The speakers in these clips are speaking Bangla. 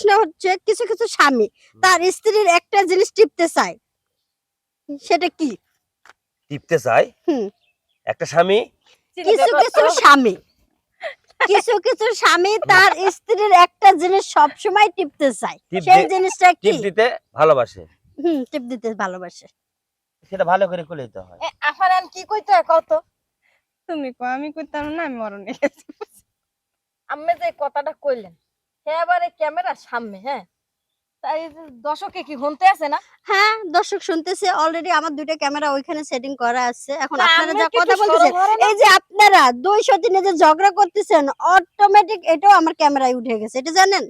প্রশ্ন হচ্ছে কিছু কিছু স্বামী তার স্ত্রীর একটা জিনিস টিপতে চায়। সেটা কি? টিপতে চাই হুম। একটা স্বামী? কিছু কিছু স্বামী। কিছু কিছু স্বামী তার স্ত্রীর একটা জিনিস সব সময় টিপতে চায়। সেই জিনিসটা কি? টিপ দিতে ভালোবাসে। হুম টিপ দিতে ভালোবাসে। সেটা ভালো করে খুলে দিতে হয়। আফার আন কি কইতে কত তুমি কো আমি কইতাম না আমি মরণে গেছি। আমি যে কথাটা কইলেন হ্যাঁ এবারে ক্যামেরার সামনে হ্যাঁ? তাই দর্শকে কি শুনতে আছে না? হ্যাঁ দর্শক শুনতেছে অলরেডি আমার দুইটা ক্যামেরা ওইখানে সেটিং করা আছে। এখন আপনারা যা কথা বলতেছেন? এই যে আপনারা দুইশো দিনে যে ঝগড়া করতেছেন অটোমেটিক এটাও আমার ক্যামেরায় উঠে গেছে এটা জানেন?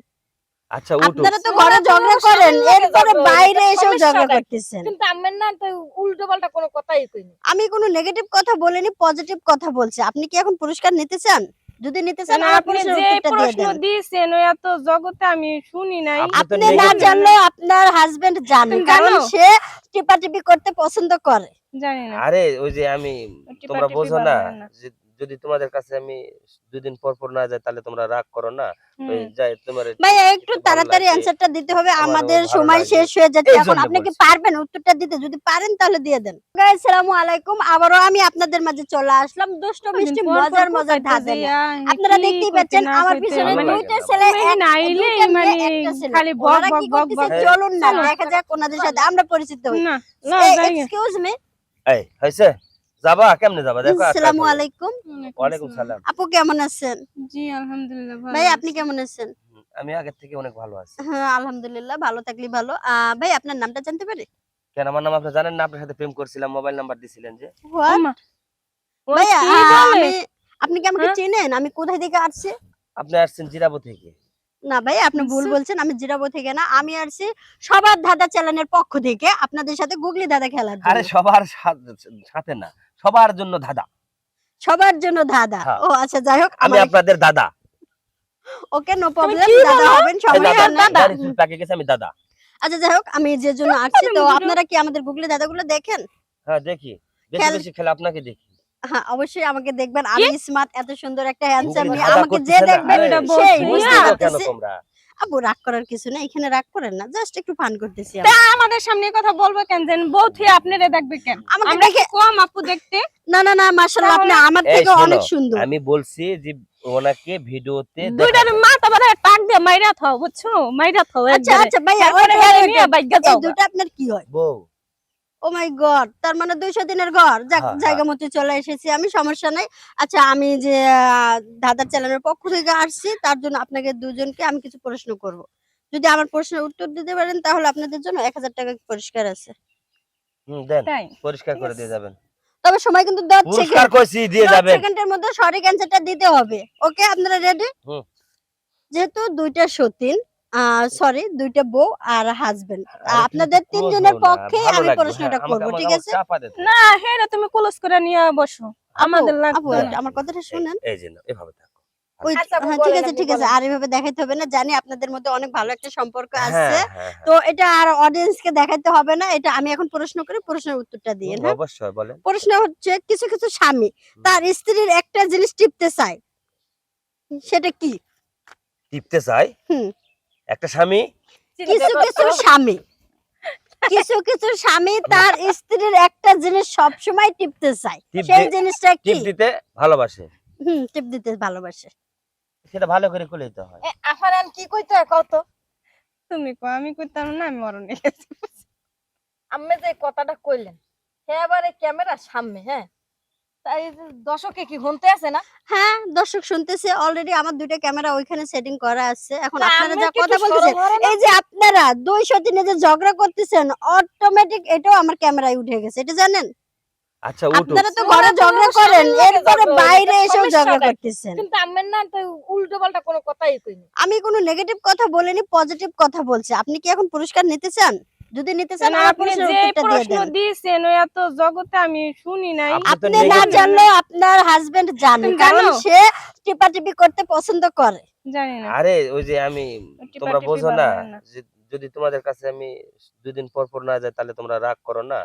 আচ্ছা উঠু আপনারা তো ঘরে ঝগড়া করেন এরপরে বাইরে এসেও ঝগড়া করতেছেন। কিন্তু আমের না তো উল্টো পাল্টা কোনো কথাই কইনি। আমি কোনো নেগেটিভ কথা বলিনি পজিটিভ কথা বলছি। আপনি কি এখন পুরস্কার নিতে চান? যদি নিতে চান আপনি যে প্রশ্ন দিয়েছেন ওই এত জগতে আমি শুনি নাই। আপনি না জানলে জানলেও আপনার হাজবেন্ড জানে কারণ সে টিপাটিপি করতে পছন্দ করে। জানি না। আরে ওই যে আমি তোমরা বোঝো না যদি তোমাদের কাছে আমি দুদিন পর পর না যাই তাহলে তোমরা রাগ করো না। যাই তোমার ভাইয়া একটু তাড়াতাড়ি। অ্যান্সারটা দিতে হবে। আমাদের সময় শেষ হয়ে যাচ্ছে। এখন আপনি কি পারবেন? উত্তরটা দিতে? যদি পারেন তাহলে দিয়ে দেন। গাইস আসসালামু আলাইকুম। আবারও আমি আপনাদের মাঝে চলে আসলাম। দুষ্ট মিষ্টি মজার মজার ধাঁধা আপনারা দেখতেই পাচ্ছেন আমার পিছনে দুইটা ছেলে এক- নাইলে মানে খালি বক বক বক বক। চলুন না দেখা যাক ওনাদের সাথে। আমরা পরিচিত হই। না। এক্সকিউজ মি এই হইছে যাবা? কেমনে যাবা? দেখো আসসালামু আলাইকুম। ওয়ালাইকুম সালাম। আপু কেমন আছেন? জি আলহামদুলিল্লাহ ভালো ভাই আপনি কেমন আছেন? আমি আগের থেকে অনেক ভালো আছি। হ্যাঁ আলহামদুলিল্লাহ ভালো থাকলে ভালো। আহ, ভাই আপনার নামটা জানতে পারি? কেন আমার নাম আপনি জানেন না? আপনার সাথে প্রেম করছিলাম মোবাইল নাম্বার দিছিলেন যে? ভাইয়া আপনি কি আমাকে হ্যাঁ? চেনেন? আমি কোথায় থেকে আসছি? আপনি আসছেন জিরাবো থেকে। না ভাই আপনি ভুল আচ্ছা। বলছেন আমি জিরাবো থেকে না আমি আসছি সবার দাদা চ্যানেলের পক্ষ থেকে আপনাদের সাথে গুগলি দাদা খেলার আরে সবার সাথে না সবার জন্য দাদা সবার জন্য দাদা হ্যাঁ। ও আচ্ছা যাই হোক আমি আপনাদের দাদা। ওকে নো প্রবলেম দাদা হবেন সমস্যা দাদা পাকে গেছে আমি দাদা। আচ্ছা যাই হোক আমি যে জন্য আসছি তো আপনারা কি আমাদের গুগলি দাদাগুলো দেখেন? হ্যাঁ দেখি। বেশি বেশি খেলে আপনাকে দেখি। হ্যাঁ অবশ্যই আমাকে দেখবেন। আমি স্মার্ট এত সুন্দর একটা হ্যান্ডসাম দাদা আমাকে যে দেখবেন সেই তোমরা? আপু রাগ করার কিছু না এখানে রাগ করেন না। জাস্ট একটু ফান করতেছি তা আমাদের সামনে কথা বলব কেন? যেন বউ থুয়ে আপনারা দেখবে কেন? আমরা কি কম আপু দেখতে। না না না মাশাআল্লাহ আপনি আমার থেকে অনেক সুন্দর। আমি বলছি যে ওনাকে ভিডিওতে দুইটার মাথা বাড়া টাক দিয়ে মাইরা থাও বুঝছ? মাইরা থাও আচ্ছা আচ্ছা নিয়ে দুটো আপনার কি হয়? বউ মাই গড তার মানে দুইশো দিনের ঘর। যাক হ্যাঁ, জায়গা মতো চলে এসেছি আমি সমস্যা নাই। আচ্ছা আমি যে দাদার চ্যানেলের পক্ষ থেকে আসছি তার জন্য আপনাকে দুজনকে আমি কিছু প্রশ্ন করব। যদি আমার প্রশ্নের উত্তর দিতে পারেন তাহলে আপনাদের জন্য এক হাজার টাকা পুরস্কার আছে। তাই? পরিষ্কার করে. দিয়ে যাবেন। তবে সময় কিন্তু সেকেন্ড কইছি দিয়ে সেকেন্ডের মধ্যে সঠিক অ্যান্সারটা দিতে হবে। ওকে আপনারা রেডি যেহেতু দুইটা সতীন সরি দুইটা বউ আর হাজবেন্ড আপনাদের তিনজনের পক্ষে আমি প্রশ্নটা হ্যাঁ, করব ঠিক আছে। না হ্যাঁ তুমি ক্লোজ করে নিয়ে বসো। আমাদের লাগবে। আমার কথাটা শুনেন। এই যে এভাবে থাকো। আচ্ছা, হ্যাঁ, ঠিক আছে ঠিক আছে আর এভাবে দেখাইতে হবে না জানি আপনাদের মধ্যে অনেক ভালো একটা সম্পর্ক আছে। হ্যাঁ, হ্যাঁ, তো এটা আর অডিয়েন্স কে দেখাইতে হবে না এটা আমি এখন প্রশ্ন করি প্রশ্নের উত্তরটা দিয়ে হ্যাঁ, হ্যাঁ অবশ্যই বলেন। প্রশ্ন হচ্ছে কিছু কিছু স্বামী তার স্ত্রীর একটা জিনিস টিপতে চায়। সেটা কি? টিপতে চাই হুম। একটা স্বামী? কিছু কিছু স্বামী। কিছু কিছু স্বামী তার স্ত্রীর একটা জিনিস সব সময় টিপতে চায়। সেই জিনিসটা কি? টিপ দিতে ভালোবাসে। হুম টিপ দিতে ভালোবাসে। সেটা ভালো করে খুলে দিতে হয়। আফার আন কি কইতে হয় কত তুমি কো আমি কইতাম না আমি মরণে গেছি। আমি যে কথাটা কইলেন হ্যাঁ এবারে ক্যামেরা সামনে হ্যাঁ? তাই দর্শকে কি শুনতে আছে না? হ্যাঁ দর্শক শুনতেছে অলরেডি আমার দুইটা ক্যামেরা ওইখানে সেটিং করা আছে। এখন আপনারা যা কথা বলতেছেন? এই যে আপনারা দুইশো দিনে যে ঝগড়া করতেছেন অটোমেটিক এটাও আমার ক্যামেরায় উঠে গেছে এটা জানেন? আচ্ছা উঠু আপনারা তো ঘরে ঝগড়া করেন এরপরে বাইরে এসেও ঝগড়া সমস্যাটা করতেছেন। কিন্তু আমের না তো উল্টো পাল্টা কোনো কথাই কইনি। আমি কোনো নেগেটিভ কথা বলিনি পজিটিভ কথা বলছি। আপনি কি এখন পুরস্কার নিতে চান? যদি নিতে চান আপনি যে প্রশ্ন দিয়েছেন ওই এত জগতে আমি শুনি নাই। আপনি না জানলেও আপনার হাজবেন্ড জানে কারণ সে টিপাটিপি করতে পছন্দ করে। জানি না। আরে ওই যে আমি তোমরা বোঝো না যদি তোমাদের কাছে আমি দুদিন পর পর না যাই তাহলে তোমরা রাগ করো না।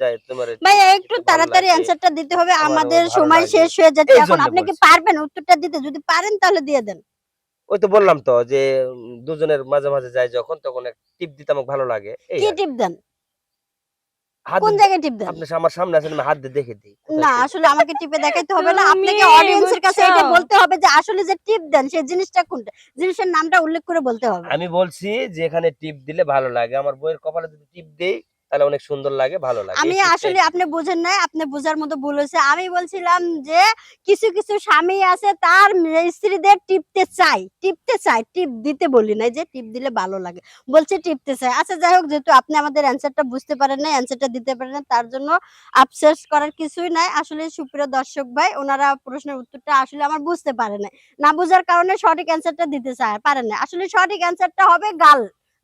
যাই তোমার ভাই একটু তাড়াতাড়ি। অ্যান্সারটা দিতে হবে আমাদের সময় শেষ হয়ে যাচ্ছে। এখন আপনি কি পারবেন উত্তরটা দিতে? যদি পারেন তাহলে দিয়ে দেন। ওই তো বললাম তো যে দুজনের মাঝে মাঝে যাই যখন তখন এক টিপ দিতে আমাকে ভালো লাগে। এই কি আর টিপ দেন? হাত কোন জায়গায় টিপ দেন? আপনি আমার সামনে আছেন আমি হাত দিয়ে দেখে দিই। কোথায় না টিপ। আসলে আমাকে টিপে দেখাইতে হবে না। তুমি আপনাকে অডিয়েন্সের কাছে এটা বুঝছ? বলতে হবে যে আসলে যে টিপ দেন সেই জিনিসটা কোনটা? জিনিসের নামটা উল্লেখ করে বলতে হবে। আমি বলছি যে এখানে টিপ দিলে ভালো লাগে। আমার বইয়ের কপালে যদি টিপ দেই তাহলে অনেক সুন্দর লাগে ভালো লাগে। আমি আসলে আপনি বুঝেন নাই আপনি বোঝার মতো ভুল হয়েছে। আমি বলছিলাম যে কিছু কিছু স্বামী আছে তার স্ত্রীদের টিপতে চাই টিপতে চাই টিপ দিতে বলি নাই যে টিপ দিলে ভালো লাগে। বলছে টিপতে চাই। আচ্ছা যাই হোক যেহেতু আপনি আমাদের অ্যান্সারটা বুঝতে পারেন না অ্যান্সারটা দিতে পারেন না তার জন্য আফসোস করার কিছুই নাই। আসলে সুপ্রিয় দর্শক ভাই ওনারা প্রশ্নের উত্তরটা আসলে আমার বুঝতে পারে না না বোঝার কারণে সঠিক অ্যান্সারটা দিতে চায় পারেন না আসলে সঠিক অ্যান্সারটা হবে গাল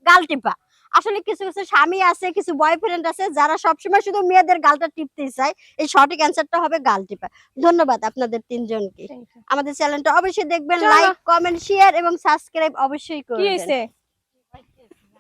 গাল টিপা। আসলে কিছু কিছু স্বামী আছে কিছু বয়ফ্রেন্ড আছে যারা সবসময় শুধু মেয়েদের গালটা টিপতে চায়। এই সঠিক অ্যান্সারটা হবে গাল টিপা। ধন্যবাদ আপনাদের তিনজনকে। আমাদের চ্যানেলটা অবশ্যই দেখবেন। লাইক কমেন্ট শেয়ার এবং সাবস্ক্রাইব অবশ্যই করবেন।